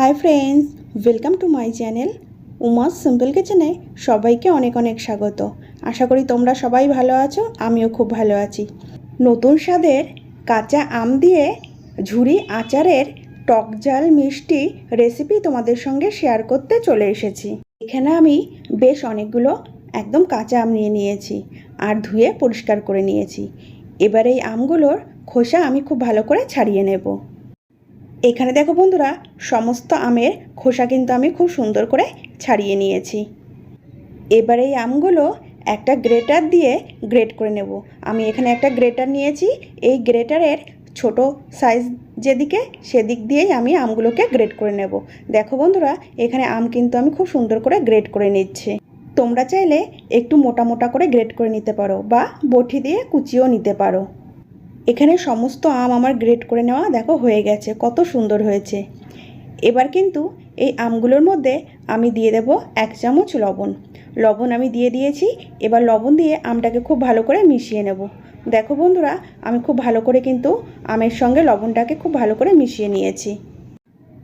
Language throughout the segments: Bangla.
Hi friends welcome to my channel Uma's simple কিচেনে সবাইকে অনেক অনেক স্বাগত। আশা করি তোমরা সবাই ভালো আছো, আমিও খুব ভালো আছি। নতুন স্বাদের কাঁচা আম দিয়ে ঝুরি আচারের টক ঝাল মিষ্টি রেসিপি তোমাদের সঙ্গে শেয়ার করতে চলে এসেছি। এখানে আমি বেশ অনেকগুলো একদম কাঁচা আম নিয়ে নিয়েছি আর ধুয়ে পরিষ্কার করে নিয়েছি। এবার এই আমগুলোর খোসা আমি খুব ভালো করে ছাড়িয়ে নেব। এখানে দেখো বন্ধুরা, সমস্ত আমের খোসা কিন্তু আমি খুব সুন্দর করে ছাড়িয়ে নিয়েছি। এবার এই আমগুলো একটা গ্রেটার দিয়ে গ্রেট করে নেব। আমি এখানে একটা গ্রেটার নিয়েছি। এই গ্রেটারের ছোট সাইজ যেদিকে, সেদিক দিয়েই আমি আমগুলোকে গ্রেট করে নেব। দেখো বন্ধুরা, এখানে আম কিন্তু আমি খুব সুন্দর করে গ্রেট করে নিচ্ছি। তোমরা চাইলে একটু মোটা মোটা করে গ্রেট করে নিতে পারো বা বটি দিয়ে কুচিও নিতে পারো। এখানে সমস্ত আম আমার গ্রেট করে নেওয়া, দেখো, হয়ে গেছে। কত সুন্দর হয়েছে। এবার কিন্তু এই আমগুলোর মধ্যে আমি দিয়ে দেব এক চামচ লবণ। লবণ আমি দিয়ে দিয়েছি। এবার লবণ দিয়ে আমটাকে খুব ভালো করে মিশিয়ে নেব। দেখো বন্ধুরা, আমি খুব ভালো করে কিন্তু আমের সঙ্গে লবণটাকে খুব ভালো করে মিশিয়ে নিয়েছি।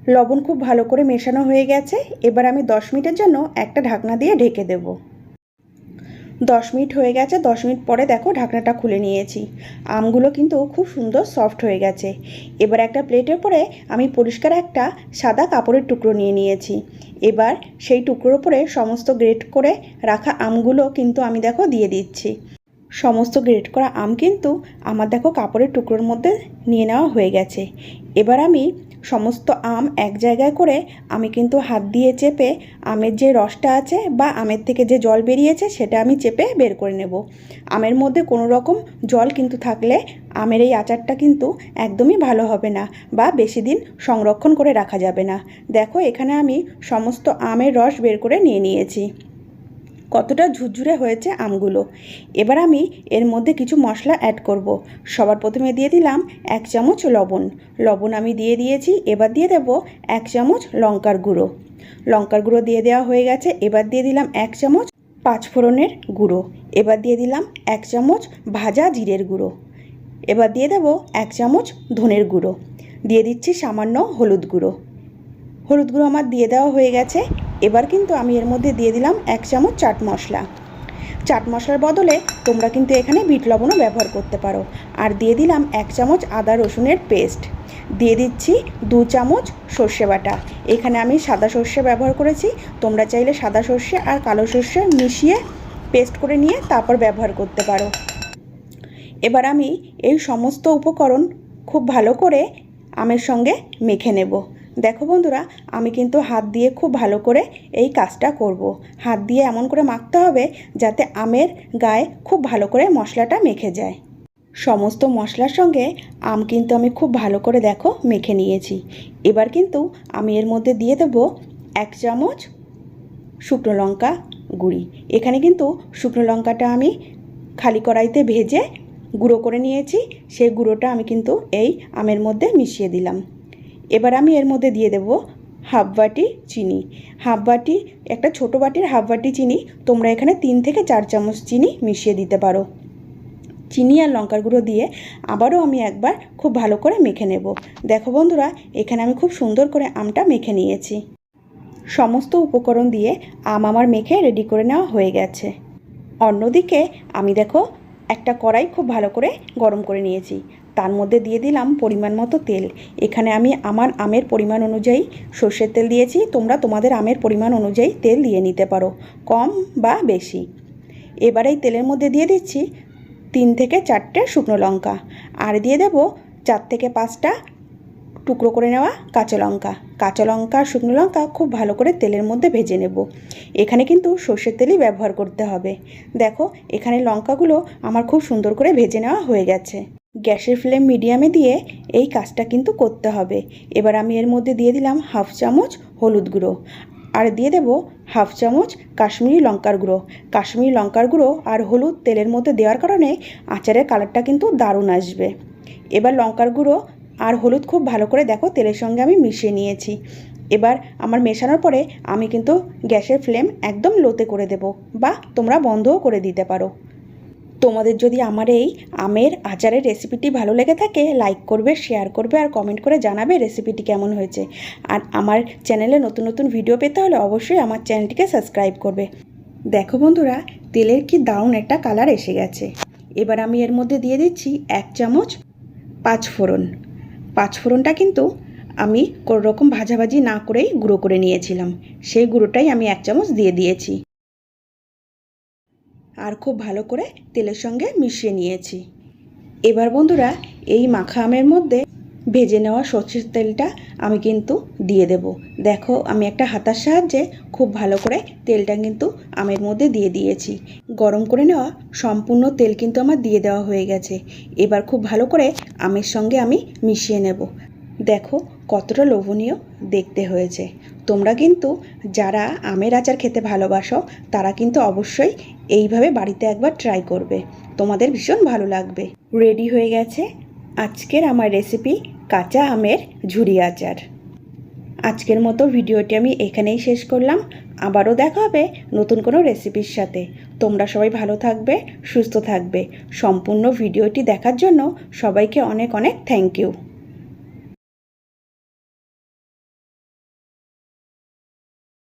লবণ খুব ভালো করে মেশানো হয়ে গেছে। এবার আমি দশ মিনিটের জন্য একটা ঢাকনা দিয়ে ঢেকে দেবো। দশ মিনিট হয়ে গেছে, দশ মিনিট পরে দেখো ঢাকনাটা খুলে নিয়েছি। আমগুলো কিন্তু খুব সুন্দর সফট হয়ে গেছে। এবার একটা প্লেটের পরে আমি পরিষ্কার একটা সাদা কাপড়ের টুকরো নিয়ে নিয়েছি। এবার সেই টুকরোর উপরে সমস্ত গ্রেট করে রাখা আমগুলো কিন্তু আমি দেখো দিয়ে দিচ্ছি। সমস্ত গ্রেট করা আম কিন্তু আমার দেখো কাপড়ের টুকরোর মধ্যে নিয়ে নেওয়া হয়ে গেছে। এবার আমি সমস্ত আম এক জায়গায় করে আমি কিন্তু হাত দিয়ে চেপে আমের যে রসটা আছে বা আমের থেকে যে জল বেরিয়েছে সেটা আমি চেপে বের করে নেব। আমের মধ্যে কোনো রকম জল কিন্তু থাকলে আমের এই আচারটা কিন্তু একদমই ভালো হবে না বা বেশি দিন সংরক্ষণ করে রাখা যাবে না। দেখো এখানে আমি সমস্ত আমের রস বের করে নিয়ে নিয়েছি। কতটা ঝুরঝুরে হয়েছে আমগুলো। এবার আমি এর মধ্যে কিছু মশলা অ্যাড করব। সবার প্রথমে দিয়ে দিলাম এক চামচ লবণ। লবণ আমি দিয়ে দিয়েছি, এবার দিয়ে দেব এক চামচ লঙ্কার গুঁড়ো। লঙ্কার গুঁড়ো দিয়ে দেওয়া হয়ে গেছে, এবার দিয়ে দিলাম এক চামচ পাঁচফোড়নের গুঁড়ো। এবার দিয়ে দিলাম এক চামচ ভাজা জিরের গুঁড়ো। এবার দিয়ে দেব এক চামচ ধনের গুঁড়ো। দিয়ে দিচ্ছি সামান্য হলুদ গুঁড়ো। হলুদ গুঁড়ো আমার দিয়ে দেওয়া হয়ে গেছে। এবার কিন্তু আমি এর মধ্যে দিয়ে দিলাম এক চামচ চাট মশলা। চাট মশলার বদলে তোমরা কিন্তু এখানে বিট লবণও ব্যবহার করতে পারো। আর দিয়ে দিলাম এক চামচ আদা রসুনের পেস্ট। দিয়ে দিচ্ছি দু চামচ সর্ষে বাটা। এখানে আমি সাদা সর্ষে ব্যবহার করেছি। তোমরা চাইলে সাদা সর্ষে আর কালো সর্ষে মিশিয়ে পেস্ট করে নিয়ে তারপর ব্যবহার করতে পারো। এবার আমি এই সমস্ত উপকরণ খুব ভালো করে আমের সঙ্গে মেখে নেব। দেখো বন্ধুরা, আমি কিন্তু হাত দিয়ে খুব ভালো করে এই কাজটা করব। হাত দিয়ে এমন করে মাখতে হবে যাতে আমের গায়ে খুব ভালো করে মশলাটা মেখে যায়। সমস্ত মশলার সঙ্গে আম কিন্তু আমি খুব ভালো করে দেখো মেখে নিয়েছি। এবার কিন্তু আমি এর মধ্যে দিয়ে দেবো এক চামচ শুকনো লঙ্কা গুঁড়ি। এখানে কিন্তু শুকনো লঙ্কাটা আমি খালি কড়াইতে ভেজে গুঁড়ো করে নিয়েছি। সেই গুঁড়োটা আমি কিন্তু এই আমের মধ্যে মিশিয়ে দিলাম। এবার আমি এর মধ্যে দিয়ে দেব হাফ বাটি চিনি। হাফ বাটি, একটা ছোট বাটির হাফ বাটি চিনি, তোমরা এখানে তিন থেকে চার চামচ চিনি মিশিয়ে দিতে পারো। চিনি আর লঙ্কার গুঁড়ো দিয়ে আবারও আমি একবার খুব ভালো করে মেখে নেব। দেখো বন্ধুরা, এখানে আমি খুব সুন্দর করে আমটা মেখে নিয়েছি। সমস্ত উপকরণ দিয়ে আম আমার মেখে রেডি করে নেওয়া হয়ে গেছে। অন্যদিকে আমি দেখো, একটা কড়াই খুব ভালো করে গরম করে নিয়েছি। তার মধ্যে দিয়ে দিলাম পরিমাণ মতো তেল। এখানে আমি আমার আমের পরিমাণ অনুযায়ী সর্ষের তেল দিয়েছি। তোমরা তোমাদের আমের পরিমাণ অনুযায়ী তেল দিয়ে নিতে পারো, কম বা বেশি। এবার এই তেলের মধ্যে দিয়ে দিচ্ছি তিন থেকে চারটে শুকনো লঙ্কা। আর দিয়ে দেব চার থেকে পাঁচটা টুকরো করে নেওয়া কাঁচা লঙ্কা। কাঁচা লঙ্কা, শুকনো লঙ্কা খুব ভালো করে তেলের মধ্যে ভেজে নেব। এখানে কিন্তু সর্ষের তেলই ব্যবহার করতে হবে। দেখো, এখানে লঙ্কাগুলো আমার খুব সুন্দর করে ভেজে নেওয়া হয়ে গেছে। গ্যাসের ফ্লেম মিডিয়ামে দিয়ে এই কাজটা কিন্তু করতে হবে। এবার আমি এর মধ্যে দিয়ে দিলাম হাফ চামচ হলুদ গুঁড়ো। আর দিয়ে দেব হাফ চামচ কাশ্মীরি লঙ্কার গুঁড়ো। কাশ্মীরি লঙ্কার গুঁড়ো আর হলুদ তেলের মধ্যে দেওয়ার কারণে আচারের কালারটা কিন্তু দারুণ আসবে। এবার লঙ্কার গুঁড়ো আর হলুদ খুব ভালো করে দেখো তেলের সঙ্গে আমি মিশিয়ে নিয়েছি। এবার আমার মেশানোর পরে আমি কিন্তু গ্যাসের ফ্লেম একদম লোতে করে দেব বা তোমরা বন্ধও করে দিতে পারো। তোমাদের যদি আমার এই আমের আচারের রেসিপিটি ভালো লেগে থাকে লাইক করবে শেয়ার করবে আর কমেন্ট করে জানাবে রেসিপিটি কেমন হয়েছে। আর আমার চ্যানেলে নতুন নতুন ভিডিও পেতে হলে অবশ্যই আমার চ্যানেলটিকে সাবস্ক্রাইব করবে। দেখো বন্ধুরা, তেলের কি দারুণ একটা কালার এসে গেছে। এবার আমি এর মধ্যে দিয়ে দিচ্ছি এক চামচ পাঁচ ফোড়ন পাঁচ ফোড়নটা কিন্তু আমি কোনো রকম ভাজাভাজি না করেই গুঁড়ো করে নিয়েছিলাম। সেই গুঁড়োটাই আমি এক চামচ দিয়ে দিয়েছি। আর খুব ভালো করে তেলের সঙ্গে মিশিয়ে নিয়েছি। এবার বন্ধুরা, এই মাখা আমের মধ্যে ভেজে নেওয়া সর্ষের তেলটা আমি কিন্তু দিয়ে দেব। দেখো, আমি একটা হাতার সাহায্যে খুব ভালো করে তেলটা কিন্তু আমের মধ্যে দিয়ে দিয়েছি। গরম করে নেওয়া সম্পূর্ণ তেল কিন্তু আমার দিয়ে দেওয়া হয়ে গেছে। এবার খুব ভালো করে আমের সঙ্গে আমি মিশিয়ে নেব। দেখো, কতটা লোভনীয় দেখতে হয়েছে। তোমরা কিন্তু যারা আমের আচার খেতে ভালোবাসো, তারা কিন্তু অবশ্যই এইভাবে বাড়িতে একবার ট্রাই করবে। তোমাদের ভীষণ ভালো লাগবে। রেডি হয়ে গেছে আজকের আমার রেসিপি কাঁচা আমের ঝুরি আচার। আজকের মতো ভিডিওটি আমি এখানেই শেষ করলাম। আবারও দেখা হবে নতুন কোনো রেসিপির সাথে। তোমরা সবাই ভালো থাকবে, সুস্থ থাকবে। সম্পূর্ণ ভিডিওটি দেখার জন্য সবাইকে অনেক অনেক থ্যাংক ইউ